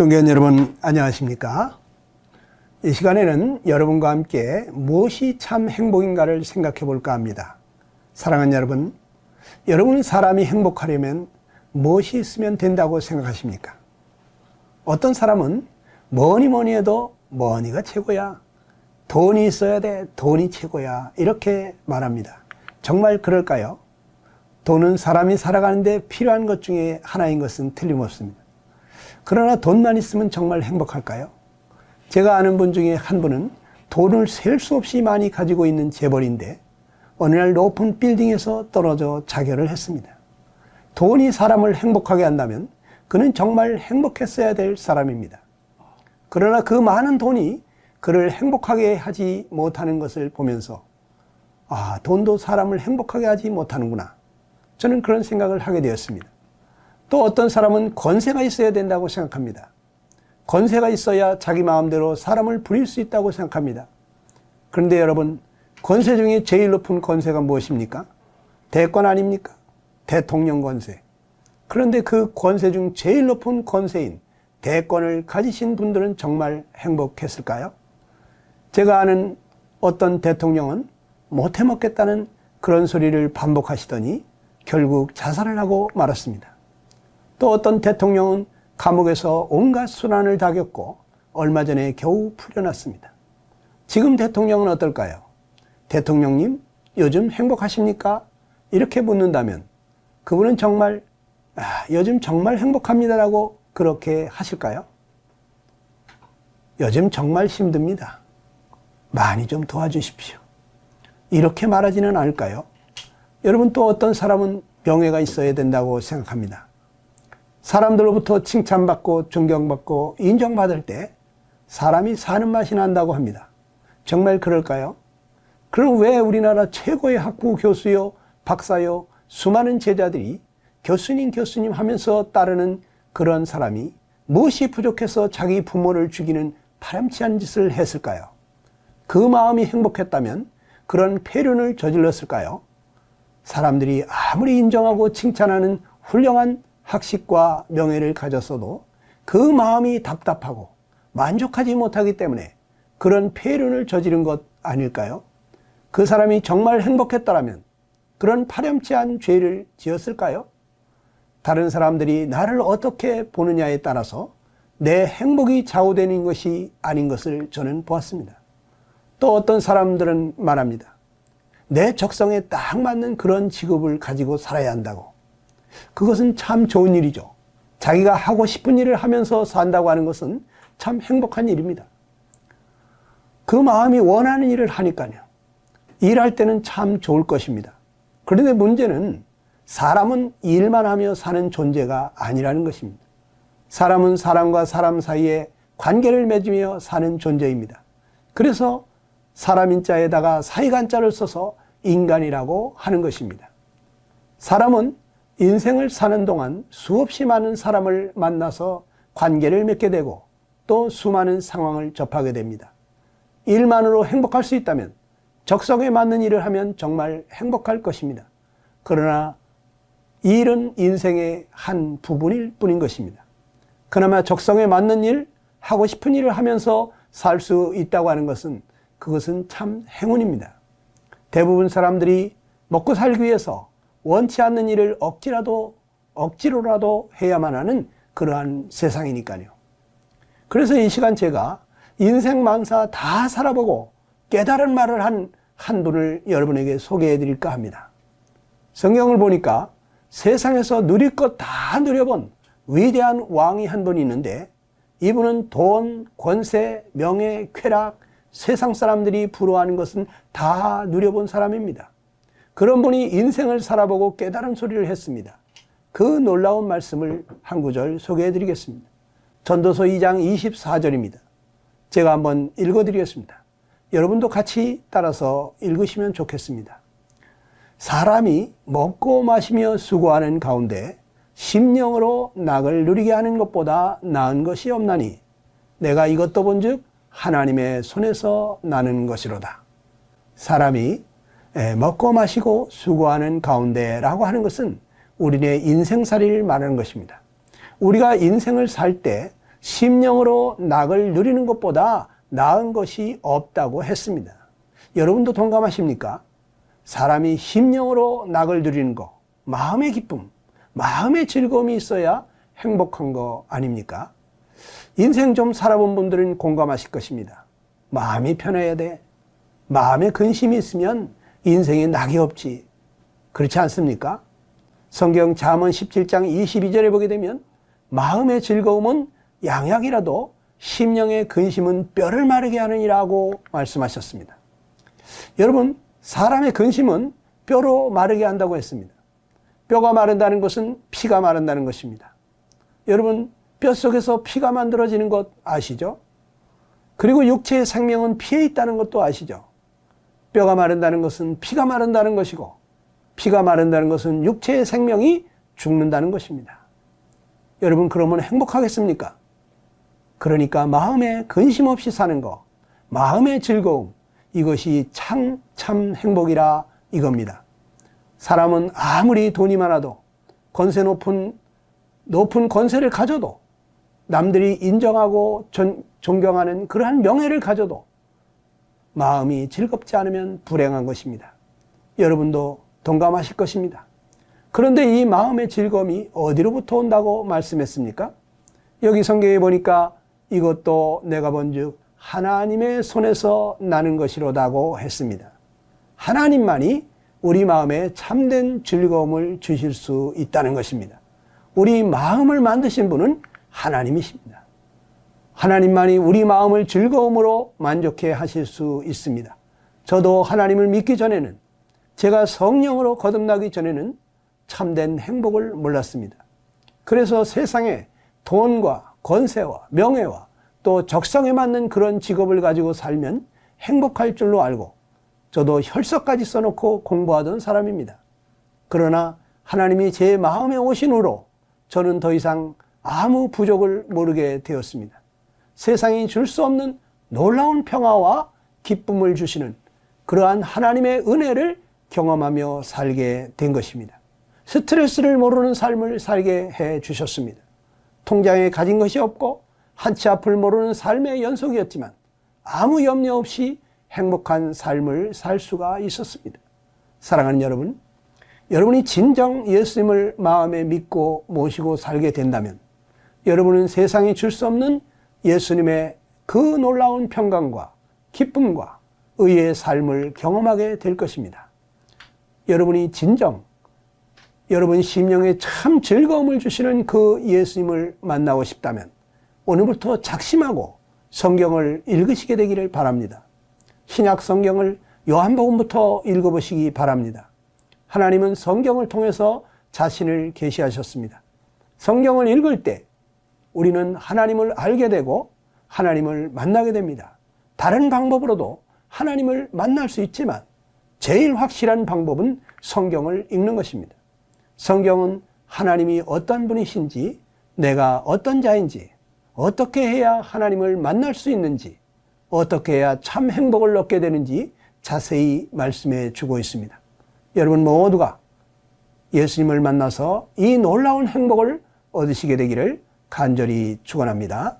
존경하는 여러분 안녕하십니까? 이 시간에는 여러분과 함께 무엇이 참 행복인가를 생각해 볼까 합니다. 사랑하는 여러분, 여러분 사람이 행복하려면 무엇이 있으면 된다고 생각하십니까? 어떤 사람은 뭐니 뭐니 해도 뭐니가 최고야. 돈이 있어야 돼. 돈이 최고야. 이렇게 말합니다. 정말 그럴까요? 돈은 사람이 살아가는데 필요한 것 중에 하나인 것은 틀림없습니다. 그러나 돈만 있으면 정말 행복할까요? 제가 아는 분 중에 한 분은 돈을 셀 수 없이 많이 가지고 있는 재벌인데 어느 날 높은 빌딩에서 떨어져 자결을 했습니다. 돈이 사람을 행복하게 한다면 그는 정말 행복했어야 될 사람입니다. 그러나 그 많은 돈이 그를 행복하게 하지 못하는 것을 보면서 아, 돈도 사람을 행복하게 하지 못하는구나. 저는 그런 생각을 하게 되었습니다. 또 어떤 사람은 권세가 있어야 된다고 생각합니다. 권세가 있어야 자기 마음대로 사람을 부릴 수 있다고 생각합니다. 그런데 여러분, 권세 중에 제일 높은 권세가 무엇입니까? 대권 아닙니까? 대통령 권세. 그런데 그 권세 중 제일 높은 권세인 대권을 가지신 분들은 정말 행복했을까요? 제가 아는 어떤 대통령은 못해 먹겠다는 그런 소리를 반복하시더니 결국 자살을 하고 말았습니다. 또 어떤 대통령은 감옥에서 온갖 순환을 다 겪고 얼마 전에 겨우 풀려났습니다. 지금 대통령은 어떨까요? 대통령님, 요즘 행복하십니까? 이렇게 묻는다면 그분은 정말, 아, 요즘 정말 행복합니다라고 그렇게 하실까요? 요즘 정말 힘듭니다. 많이 좀 도와주십시오. 이렇게 말하지는 않을까요? 여러분 또 어떤 사람은 명예가 있어야 된다고 생각합니다. 사람들로부터 칭찬받고 존경받고 인정받을 때 사람이 사는 맛이 난다고 합니다. 정말 그럴까요? 그럼 왜 우리나라 최고의 학부 교수요, 박사요, 수많은 제자들이 교수님, 교수님 하면서 따르는 그런 사람이 무엇이 부족해서 자기 부모를 죽이는 파렴치한 짓을 했을까요? 그 마음이 행복했다면 그런 폐륜을 저질렀을까요? 사람들이 아무리 인정하고 칭찬하는 훌륭한 학식과 명예를 가졌어도 그 마음이 답답하고 만족하지 못하기 때문에 그런 폐륜을 저지른 것 아닐까요? 그 사람이 정말 행복했더라면 그런 파렴치한 죄를 지었을까요? 다른 사람들이 나를 어떻게 보느냐에 따라서 내 행복이 좌우되는 것이 아닌 것을 저는 보았습니다. 또 어떤 사람들은 말합니다. 내 적성에 딱 맞는 그런 직업을 가지고 살아야 한다고. 그것은 참 좋은 일이죠. 자기가 하고 싶은 일을 하면서 산다고 하는 것은 참 행복한 일입니다. 그 마음이 원하는 일을 하니까요. 일할 때는 참 좋을 것입니다. 그런데 문제는 사람은 일만 하며 사는 존재가 아니라는 것입니다. 사람은 사람과 사람 사이에 관계를 맺으며 사는 존재입니다. 그래서 사람인 자에다가 사이간 자를 써서 인간이라고 하는 것입니다. 사람은 인생을 사는 동안 수없이 많은 사람을 만나서 관계를 맺게 되고 또 수많은 상황을 접하게 됩니다. 일만으로 행복할 수 있다면 적성에 맞는 일을 하면 정말 행복할 것입니다. 그러나 일은 인생의 한 부분일 뿐인 것입니다. 그나마 적성에 맞는 일, 하고 싶은 일을 하면서 살 수 있다고 하는 것은 그것은 참 행운입니다. 대부분 사람들이 먹고 살기 위해서 원치 않는 일을 억지라도, 억지로라도 해야만 하는 그러한 세상이니까요. 그래서 이 시간 제가 인생 만사 다 살아보고 깨달은 말을 한 한 분을 여러분에게 소개해 드릴까 합니다. 성경을 보니까 세상에서 누릴 것 다 누려본 위대한 왕이 한분 있는데 이분은 돈, 권세, 명예, 쾌락, 세상 사람들이 부러워하는 것은 다 누려본 사람입니다. 그런 분이 인생을 살아보고 깨달은 소리를 했습니다. 그 놀라운 말씀을 한 구절 소개해 드리겠습니다. 전도서 2장 24절입니다. 제가 한번 읽어 드리겠습니다. 여러분도 같이 따라서 읽으시면 좋겠습니다. 사람이 먹고 마시며 수고하는 가운데 심령으로 낙을 누리게 하는 것보다 나은 것이 없나니 내가 이것도 본즉 하나님의 손에서 나는 것이로다. 사람이 먹고 마시고 수고하는 가운데라고 하는 것은 우리의 인생살이를 말하는 것입니다. 우리가 인생을 살 때 심령으로 낙을 누리는 것보다 나은 것이 없다고 했습니다. 여러분도 동감하십니까? 사람이 심령으로 낙을 누리는 것, 마음의 기쁨, 마음의 즐거움이 있어야 행복한 거 아닙니까? 인생 좀 살아본 분들은 공감하실 것입니다. 마음이 편해야 돼. 마음에 근심이 있으면 인생에 낙이 없지. 그렇지 않습니까? 성경 잠언 17장 22절에 보게 되면 마음의 즐거움은 양약이라도 심령의 근심은 뼈를 마르게 하느니라고 말씀하셨습니다. 여러분, 사람의 근심은 뼈로 마르게 한다고 했습니다. 뼈가 마른다는 것은 피가 마른다는 것입니다. 여러분, 뼛속에서 피가 만들어지는 것 아시죠? 그리고 육체의 생명은 피에 있다는 것도 아시죠? 뼈가 마른다는 것은 피가 마른다는 것이고, 피가 마른다는 것은 육체의 생명이 죽는다는 것입니다. 여러분, 그러면 행복하겠습니까? 그러니까 마음에 근심 없이 사는 것, 마음의 즐거움, 이것이 참, 참 행복이라 이겁니다. 사람은 아무리 돈이 많아도 권세 높은, 높은 권세를 가져도 남들이 인정하고 존, 존경하는 그러한 명예를 가져도 마음이 즐겁지 않으면 불행한 것입니다. 여러분도 동감하실 것입니다. 그런데 이 마음의 즐거움이 어디로부터 온다고 말씀했습니까? 여기 성경에 보니까 이것도 내가 본즉 하나님의 손에서 나는 것이로다고 했습니다. 하나님만이 우리 마음에 참된 즐거움을 주실 수 있다는 것입니다. 우리 마음을 만드신 분은 하나님이십니다. 하나님만이 우리 마음을 즐거움으로 만족해 하실 수 있습니다. 저도 하나님을 믿기 전에는 제가 성령으로 거듭나기 전에는 참된 행복을 몰랐습니다. 그래서 세상에 돈과 권세와 명예와 또 적성에 맞는 그런 직업을 가지고 살면 행복할 줄로 알고 저도 혈서까지 써놓고 공부하던 사람입니다. 그러나 하나님이 제 마음에 오신 후로 저는 더 이상 아무 부족을 모르게 되었습니다. 세상이 줄 수 없는 놀라운 평화와 기쁨을 주시는 그러한 하나님의 은혜를 경험하며 살게 된 것입니다. 스트레스를 모르는 삶을 살게 해 주셨습니다. 통장에 가진 것이 없고 한치 앞을 모르는 삶의 연속이었지만 아무 염려 없이 행복한 삶을 살 수가 있었습니다. 사랑하는 여러분, 여러분이 진정 예수님을 마음에 믿고 모시고 살게 된다면 여러분은 세상이 줄 수 없는 예수님의 그 놀라운 평강과 기쁨과 의의 삶을 경험하게 될 것입니다. 여러분이 진정 여러분 심령에 참 즐거움을 주시는 그 예수님을 만나고 싶다면 오늘부터 작심하고 성경을 읽으시게 되기를 바랍니다. 신약 성경을 요한복음부터 읽어보시기 바랍니다. 하나님은 성경을 통해서 자신을 계시하셨습니다. 성경을 읽을 때 우리는 하나님을 알게 되고 하나님을 만나게 됩니다. 다른 방법으로도 하나님을 만날 수 있지만 제일 확실한 방법은 성경을 읽는 것입니다. 성경은 하나님이 어떤 분이신지, 내가 어떤 자인지, 어떻게 해야 하나님을 만날 수 있는지, 어떻게 해야 참 행복을 얻게 되는지 자세히 말씀해 주고 있습니다. 여러분 모두가 예수님을 만나서 이 놀라운 행복을 얻으시게 되기를 간절히 축원합니다.